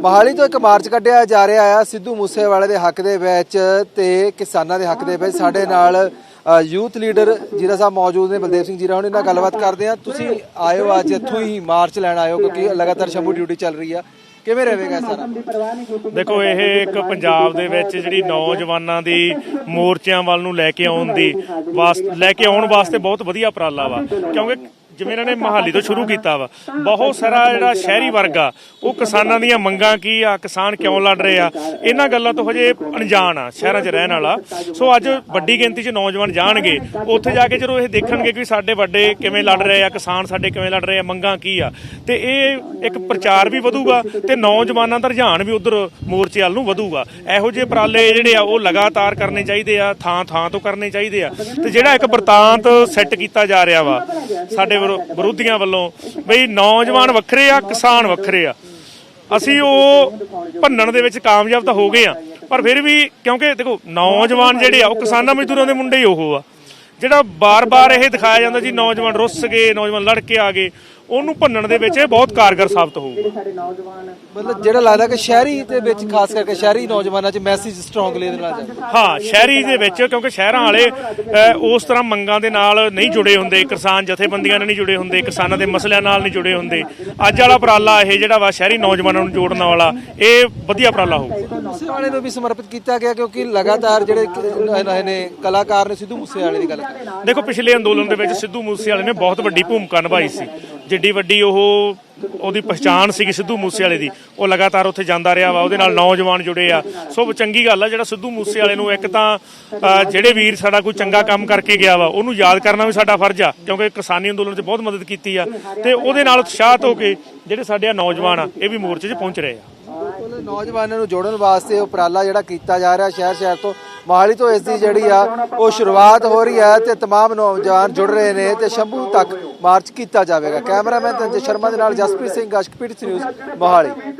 ਮਹਾਲੀ ਤੋਂ ਇੱਕ ਮਾਰਚ ਕੱਢਿਆ ਜਾ ਰਿਹਾ ਆ, ਸਿੱਧੂ ਮੂਸੇਵਾਲੇ ਦੇ ਹੱਕ ਦੇ ਵਿੱਚ ਤੇ ਕਿਸਾਨਾਂ ਦੇ ਹੱਕ ਦੇ ਵਿੱਚ। ਸਾਡੇ ਨਾਲ ਯੂਥ ਲੀਡਰ ਜੀਰਾ ਸਾਹਿਬ ਮੌਜੂਦ ਨੇ, ਬਲਦੇਵ ਸਿੰਘ ਜੀਰਾ ਹੁਣ ਇਹਨਾਂ ਗੱਲਬਾਤ ਕਰਦੇ ਆ ਤੁਸੀਂ ਆਇਓ ਅੱਜ, ਇੱਥੋਂ ਹੀ ਮਾਰਚ ਲੈਣ ਆਇਓ, ਕਿਉਂਕਿ ਲਗਾਤਾਰ ਸ਼ੰਭੂ ਡਿਊਟੀ ਚੱਲ ਰਹੀ ਆ। ਕਿਵੇਂ ਰਹੇਗਾ ਸਾਰਾ? ਦੇਖੋ, ਇਹ ਇੱਕ ਪੰਜਾਬ ਦੇ ਵਿੱਚ ਜਿਹੜੀ ਨੌਜਵਾਨਾਂ ਦੀ ਮੋਰਚਿਆਂ ਵੱਲ ਨੂੰ ਲੈ ਕੇ ਆਉਣ ਦੀ ਲੈ ਕੇ ਆਉਣ ਵਾਸਤੇ ਬਹੁਤ ਵਧੀਆ ਉਪਰਾਲਾ ਵਾ। ਕਿਉਂਕਿ ਜਿਵੇਂ ਇਹਨਾਂ ਨੇ ਮਹਾਲੀ ਤੋਂ ਸ਼ੁਰੂ ਕੀਤਾ ਵਾ। ਬਹੁਤ ਸਾਰਾ ਜਿਹੜਾ ਸ਼ਹਿਰੀ ਵਰਗ ਆ, ਉਹ ਕਿਸਾਨਾਂ ਦੀਆਂ ਮੰਗਾਂ ਕੀ ਆ, ਕਿਸਾਨ ਕਿਉਂ ਲੜ ਰਹੇ ਆ? ਇਹਨਾਂ ਗੱਲਾਂ ਤੋਂ ਹਜੇ ਅਣਜਾਣ ਆ, ਸ਼ਹਿਰਾਂ 'ਚ ਰਹਿਣ ਵਾਲਾ। ਸੋ ਅੱਜ ਵੱਡੀ ਗਿਣਤੀ 'ਚ ਨੌਜਵਾਨ ਜਾਣਗੇ। ਉੱਥੇ ਜਾ ਕੇ ਜਦੋਂ ਇਹ ਦੇਖਣਗੇ ਕਿ ਸਾਡੇ ਵੱਡੇ ਕਿਵੇਂ ਲੜ ਰਹੇ ਆ, ਕਿਸਾਨ ਸਾਡੇ ਕਿਵੇਂ ਲੜ ਰਹੇ ਆ, ਮੰਗਾਂ ਕੀ ਆ, ਤੇ ਇਹ ਇੱਕ ਪ੍ਰਚਾਰ ਵੀ ਵਧੂਗਾ ਤੇ ਨੌਜਵਾਨਾਂ ਦਾ ਰੁਝਾਨ ਵੀ ਉਧਰ ਮੋਰਚੇ ਵੱਲ ਨੂੰ ਵਧੂਗਾ। ਇਹੋ ਜਿਹੇ ਉਪਰਾਲੇ ਜਿਹੜੇ ਆ, ਉਹ ਲਗਾਤਾਰ ਕਰਨੇ ਚਾਹੀਦੇ ਆ ਥਾਂ ਥਾਂ ਤੋਂ ਕਰਨੇ ਚਾਹੀਦੇ ਆ। ਤੇ ਜਿਹੜਾ ਇੱਕ ਵਰਤਾਂਤ ਸੈੱਟ ਕੀਤਾ ਜਾ ਰਿਹਾ ਵਾ, ਸਾਡੇ ਵਿਰੋ- ਵਿਰੋਧੀਆਂ ਵੱਲੋਂ, ਬਈ ਨੌਜਵਾਨ ਵੱਖਰੇ ਆ, ਕਿਸਾਨ ਵੱਖਰੇ ਆ। ਅਸੀਂ ਉਹ ਭੰਨਣ ਦੇ ਵਿੱਚ ਕਾਮਯਾਬ ਤਾਂ ਹੋ ਗਏ ਆ, ਪਰ ਫਿਰ ਵੀ ਕਿਉਂਕਿ ਦੇਖੋ, ਨੌਜਵਾਨ ਜਿਹੜੇ ਆ, ਉਹ ਕਿਸਾਨਾਂ ਮਜ਼ਦੂਰਾਂ ਦੇ ਮੁੰਡੇ ਹੀ ਉਹ ਆ। ਜਿਹੜਾ ਬਾਰ-ਬਾਰ ਇਹ ਦਿਖਾਇਆ ਜਾਂਦਾ ਜੀ, ਨੌਜਵਾਨ ਰੁੱਸ ਗਏ, ਨੌਜਵਾਨ ਲੜ ਕੇ ਆ ਗਏ। ਉਹਨੂੰ ਭੰਨਣ ਦੇ ਵਿੱਚ ਇਹ ਬਹੁਤ ਕਾਰਗਰ ਸਾਬਤ ਹੋਊਗਾ। ਮਤਲਬ ਜਿਹੜਾ ਲੱਗਦਾ ਕਿ ਸ਼ਹਿਰੀ ਦੇ ਵਿੱਚ ਖਾਸ ਕਰਕੇ ਸ਼ਹਿਰੀ ਨੌਜਵਾਨਾਂ 'ਚ ਮੈਸੇਜ ਸਟਰੋਂਗਲੀ ਦੇਣਾ ਚਾਹੀਦਾ ਹਾਂ ਸ਼ਹਿਰੀ ਦੇ ਵਿੱਚ ਕਿਉਂਕਿ ਸ਼ਹਿਰਾਂ ਵਾਲੇ ਅ, ਉਸ ਤਰ੍ਹਾਂ ਮੰਗਾਂ ਦੇ ਨਾਲ ਨਹੀਂ ਜੁੜੇ ਹੁੰਦੇ ਕਿਸਾਨ ਜਥੇਬੰਦੀਆਂ ਨਾਲ ਨਹੀਂ ਜੁੜੇ ਹੁੰਦੇ ਕਿਸਾਨਾਂ ਦੇ ਮਸਲਿਆਂ ਨਾਲ ਨਹੀਂ ਜੁੜੇ ਹੁੰਦੇ। ਅੱਜ ਵਾਲਾ ਉਪਰਾਲਾ ਇਹ ਜਿਹੜਾ ਵਾ ਸ਼ਹਿਰੀ ਨੌਜਵਾਨਾਂ ਨੂੰ ਜੋੜਨ ਵਾਲਾ ਇਹ ਵਧੀਆ ਉਪਰਾਲਾ ਹੋਊਗਾ। ਮੂਸੇਵਾਲੇ ਨੂੰ ਵੀ ਸਮਰਪਿਤ ਕੀਤਾ ਗਿਆ ਕਿਉਂਕਿ ਲਗਾਤਾਰ ਜਿਹੜੇ ਨੇ ਕਲਾਕਾਰ ਨੇ ਸਿੱਧੂ ਮੂਸੇਵਾਲੇ ਦੀ ਗੱਲ ਦੇਖੋ ਪਿਛਲੇ ਅੰਦੋਲਨ ਦੇ ਵਿੱਚ ਸਿੱਧੂ ਮੂਸੇਵਾਲੇ ਨੇ ਬਹੁਤ ਵੱਡੀ ਭੂਮਿਕਾ ਨਿਭਾਈ ਸੀ। ਜਿੱਡੀ ਵੱਡੀ ਉਹ ਉਹਦੀ ਪਛਾਣ ਸੀਗੀ ਸਿੱਧੂ ਮੂਸੇਵਾਲੇ ਦੀ। ਉਹ ਲਗਾਤਾਰ ਉੱਥੇ ਜਾਂਦਾ ਰਿਹਾ ਵਾ, ਉਹਦੇ ਨਾਲ ਨੌਜਵਾਨ ਜੁੜੇ ਆ। ਸੋ ਚੰਗੀ ਗੱਲ ਆ, ਜਿਹੜਾ ਸਿੱਧੂ ਮੂਸੇਵਾਲੇ ਨੂੰ ਇੱਕ ਤਾਂ ਜਿਹੜੇ ਵੀਰ ਸਾਡਾ ਕੋਈ ਚੰਗਾ ਕੰਮ ਕਰਕੇ ਗਿਆ ਵਾ, ਉਹਨੂੰ ਯਾਦ ਕਰਨਾ ਵੀ ਸਾਡਾ ਫਰਜ਼ ਆ, ਕਿਉਂਕਿ ਕਿਸਾਨੀ ਅੰਦੋਲਨ 'ਚ ਬਹੁਤ ਮਦਦ ਕੀਤੀ ਆ। ਤੇ ਉਹਦੇ ਨਾਲ ਉਤਸ਼ਾਹਤ ਹੋ ਕੇ ਜਿਹੜੇ ਸਾਡੇ ਆ ਨੌਜਵਾਨ ਆ, ਇਹ ਵੀ ਮੋਰਚੇ 'ਚ ਪਹੁੰਚ ਰਹੇ ਆ। ਬਿਲਕੁਲ ਨੌਜਵਾਨਾਂ ਨੂੰ ਜੋੜਨ ਵਾਸਤੇ ਉਪਰਾਲਾ ਜਿਹੜਾ ਕੀਤਾ ਜਾ ਰਿਹਾ ਸ਼ਹਿਰ ਸ਼ਹਿਰ ਤੋਂ ਮੋਹਾਲੀ ਤੋਂ ਇਸ ਦੀ ਜਿਹੜੀ ਆ ਉਹ ਸ਼ੁਰੂਆਤ ਹੋ ਰਹੀ ਹੈ ਤੇ तमाम ਨੌਜਵਾਨ ਜੁੜ ਰਹੇ ਨੇ ਤੇ ਸ਼ੰਭੂ ਤੱਕ ਮਾਰਚ ਕੀਤਾ ਜਾਵੇਗਾ ਕੈਮਰਾਮੈਨ ਤੰਜੇ ਸ਼ਰਮਾ ਦੇ ਨਾਲ ਜਸਪ੍ਰੀਤ ਸਿੰਘ ਅਸ਼ਕਪੀਟ ਨਿਊਜ਼ ਮੋਹਾਲੀ